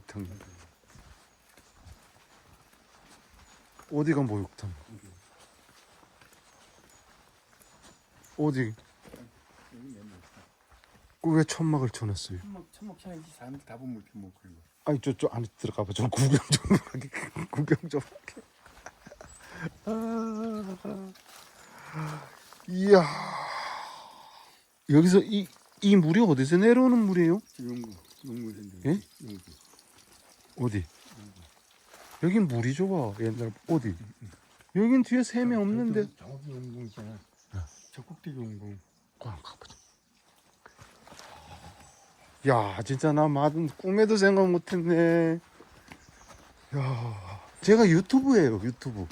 목욕탕. 어디가 목욕탕? 어디? 여기 맨날 그왜 천막을 쳐놨어요? 천막 천막 쳐야지 사람들 다 보면 이렇게 뭐 그런 거. 아니 저쪽 안에 들어가봐. 좀 구경 좀 하게. 구경 좀 하게. 아, 이야. 여기서 이, 이 물이 어디서 내려오는 물이에요? 용구 용구인데. 예? 용구. 어디? 여긴 물이 좋아. 옛날 어디? 여긴 뒤에 샘이 없는데. 저기 용궁 있잖아. 저 꼭대기 용궁. 가 가보자. 야, 진짜 나 맞은 꿈에도 생각 못했네. 야, 제가 유튜브예요, 유튜브.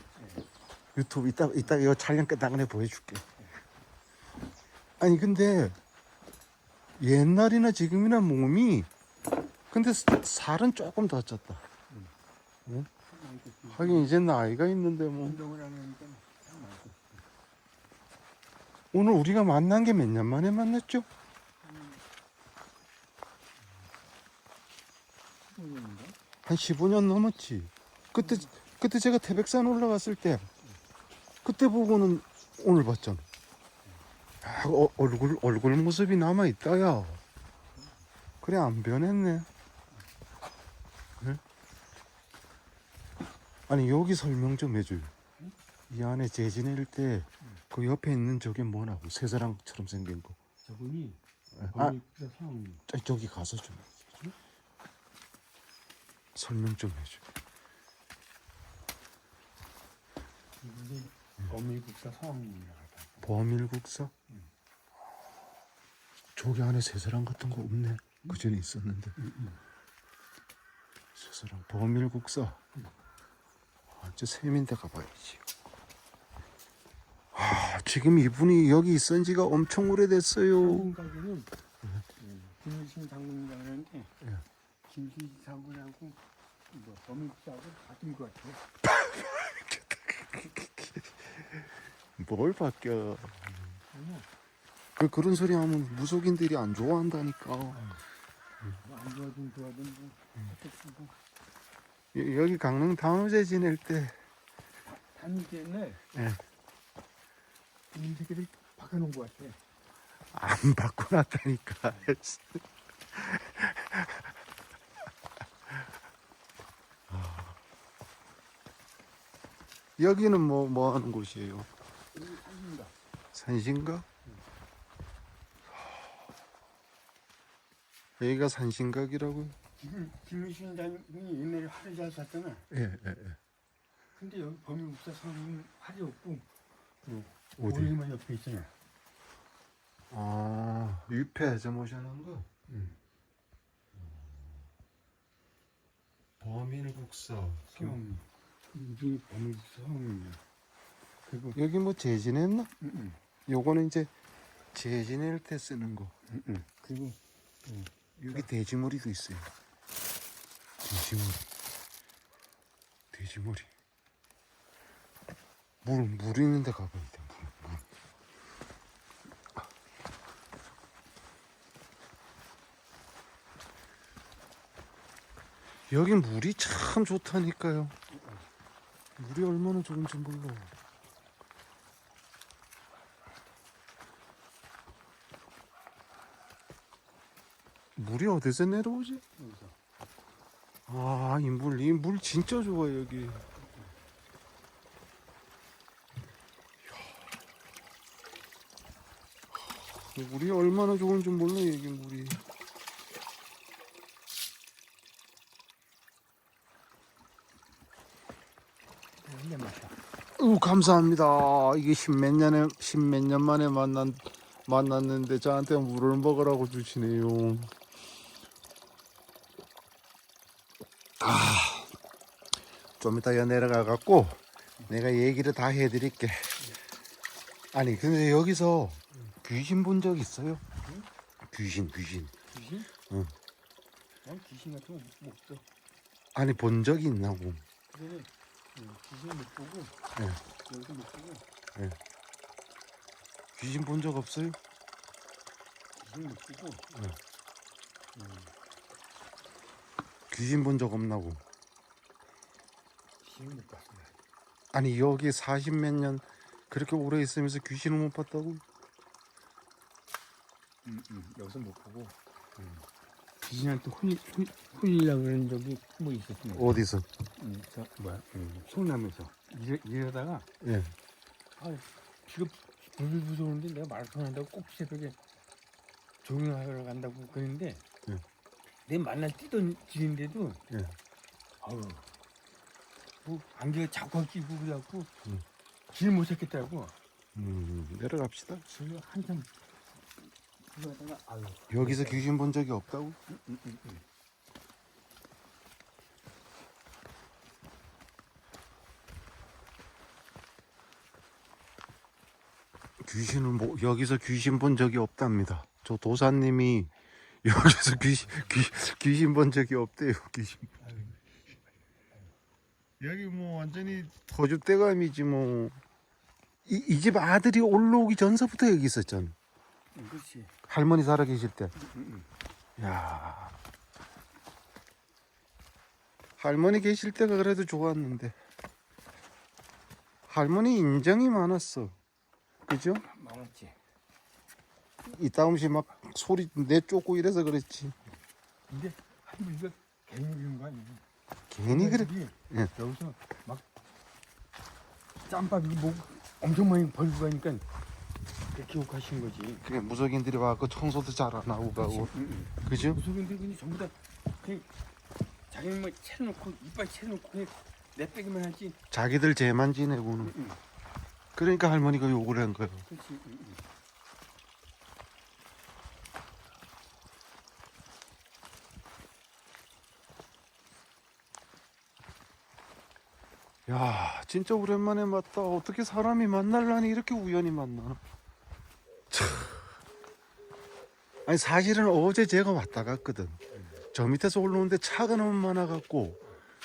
유튜브 이따 이따 이거 촬영 끝나가네 보여줄게. 아니 근데 옛날이나 지금이나 몸이 근데 사- 살은 조금 더 쪘다. 응? 하긴 이제 나이가 있는데 뭐 운동을 안 하니까 참 많고. 오늘 우리가 만난 게 몇 년 만에 만났죠? 한 15년 넘었지. 그때 그때 제가 태백산 올라갔을 때 그때 보고는 오늘 봤잖아. 야, 어, 얼굴 얼굴 모습이 남아 있다야. 그래 안 변했네. 아니 여기 설명 좀 해줘요. 이 안에 재지낼 때 그 옆에 있는 저게 뭐라고 새사랑처럼 생긴 거. 저분이 아. 저- 저기 가서 좀 설명 좀 해줘. 이분이 어미국사 성이라고 하다. 범일국사? 저기 안에 새사랑 같은 거 없네. 그 전에 있었는데. 새사랑 범일국사. 아, 저 샘인데 가봐야지. 아, 지금 이분이 여기 있은 지가 엄청 오래됐어요. 장군가게는 김일신 장군이라고 하는데 예. 김일신 장군하고 뭐 어미국사하고 같은 것 같아요. 뭘 바뀌어. 그, 그런 소리 하면 무속인들이 안 좋아한다니까. 뭐안 좋아든 좋아든 뭐 어떻고 여- 여기 강릉 단오제 지낼 때 단지 옛날 예. 이 새끼들 박아놓은 것 같아. 안 받고 났다니까. 여기는 뭐, 뭐 하는 곳이에요? 여기 산신가. 산신각? 여기가 산신각이라고요? 지금 김일신 장군이 옛날에 활을 잘 쐈잖아. 예, 예, 예. 근데 여기 범위국사 성은 활이 없고 어디? 올리만 옆에 있잖아. 아, 유패에서 모셔놓은 거? 응. 범인국사. 성. 이게 범위국사 성이야. 그리고 여기 뭐 재진했나? 응, 응, 요거는 이제 재진할 때 쓰는 거. 응, 응. 그리고 여기 돼지머리도 있어요. 돼지머리. 돼지머리. 물, 물 있는 데 가봐야 돼, 물, 물. 여기 물이 참 좋다니까요. 물이 얼마나 좋은지 몰라. 물이 어디서 내려오지? 여기서 아, 이 물, 이 물 진짜 좋아, 여기. 이야. 물이 얼마나 좋은지 몰라, 여기 물이. 마셔. 우, 감사합니다. 이게 십몇 년에, 십몇 년 만에 만난, 만났는데 저한테 물을 먹으라고 주시네요. 좀 이따 여 내려가 갖고 내가 얘기를 다 해드릴게. 아니, 근데 여기서 귀신 본 적 있어요? 귀신, 귀신. 귀신? 응. 난 귀신 같은 거 없어. 아니, 본 적이 있나고. 그전에 귀신 못 보고 예. 여기서 못 보고 귀신 본 적 없어요? 귀신 못 보고 귀신 본 적 없나고. 시험 못 봤어요. 아니 여기 40몇 년 그렇게 오래 있으면서 귀신을 못 봤다고? 음, 음, 여기서 못 보고 귀신한테 혼이 혼- 혼이라 그런 적이 뭐 있었습니다. 어디서? 음, 저 뭐야? 음, 성남에서 일해, 일하다가 예. 아, 지금 불을 부서오는데 내가 마라톤 한다고 꼭 새벽에 조용하러 간다고 그랬는데 예. 내 만날 뛰던 길인데도 예. 아우 뭐 안개가 자꾸 끼고 그래갖고 음. 길못 찾겠다고 음, 내려갑시다. 그래서 한참 그거 하다가 아유 여기서 귀신 본 적이 없다고? 귀신을 뭐 여기서 귀신 본 적이 없답니다. 저 도사님이 여기서 귀신 귀, 귀신 본 적이 없대요. 귀신. 여기 뭐 완전히 터줏대감이지 뭐. 이집 아들이 올라오기 전서부터 여기 있었잖아. 음, 그렇지 할머니 살아 계실 때. 야. 할머니 계실 때가 그래도 좋았는데. 할머니 인정이 많았어. 그죠? 많았지 이따금씩 막 소리 내쫓고 이래서 그랬지. 근데 할머니가 그런 거 아니야 괜히 그래. 예. 여기서 막 짬밥 이거 뭐 엄청 많이 벌고 가니까 그렇게 욕하신 거지 그래 무속인들이 와그 청소도 잘 안 하고 가고. 응, 그죠? 무속인들 그냥 전부 다 그냥 자기는 뭐 채놓고 이빨 채놓고 그냥 내빼기만 하지 자기들 죄만 지내고는. 응, 응. 그러니까 할머니가 욕을 한 거예요. 그렇지 응, 응. 야, 진짜 오랜만에 봤다. 어떻게 사람이 만날라니 이렇게 우연히 만나나? 참. 아니 사실은 어제 제가 왔다 갔거든. 저 밑에서 올라오는데 차가 너무 많아갖고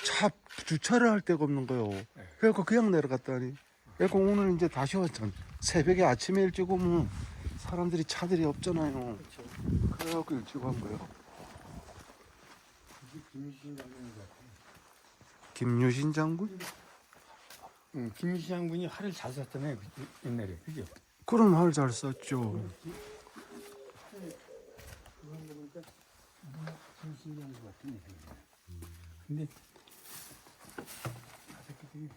차 주차를 할 데가 없는 거요. 그래갖고 그냥 내려갔다니. 그래갖고 오늘 이제 다시 왔잖아. 새벽에 아침에 일찍 오면 사람들이 차들이 없잖아요. 그래갖고 일찍 온 거예요. 이게 김유신 장군 장군? 응, 김유신 장군이 활을 잘 그- 옛날에 그죠? 그럼 할잘 썼죠. 그런 거 보니까 김유신 장군 같은 근데 아 새끼들이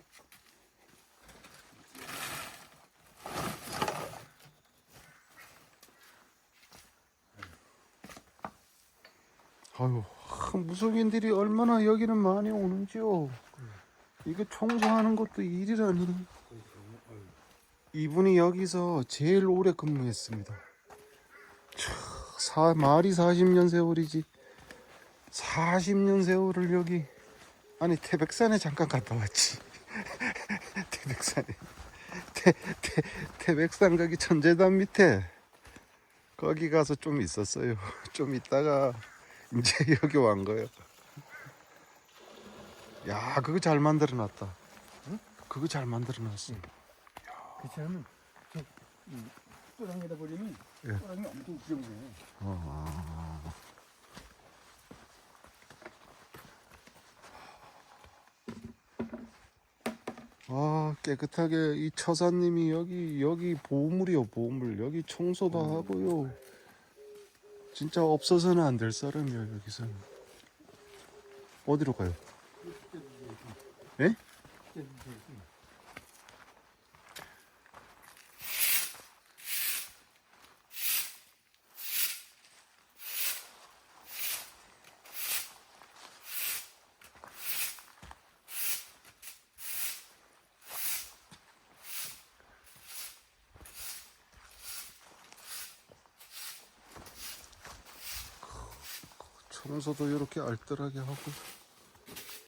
아유, 하, 무속인들이 얼마나 여기는 많이 오는지요. 이게 청소하는 것도 일이라니. 이분이 여기서 제일 오래 근무했습니다. 차, 사, 말이 40년 세월이지. 40년 세월을 여기 아니 태백산에 잠깐 갔다 왔지. 태백산에 태, 태, 태백산 거기 천재단 밑에 거기 가서 좀 있었어요. 좀 있다가 이제 여기 왔 거예요. 야, 그거 잘 만들어 놨다. 그거 잘 만들어 놨어. 그 사람은 저 음, 또랑에다 버리면 예. 또랑이 엄청 구경해 어. 아 깨끗하게 이 처사님이 여기 여기 보물이요 보물 여기 청소도 하고요 진짜 없어서는 안 될 사람이야 여기서는 어디로 가요? 예? 청소도 이렇게 알뜰하게 하고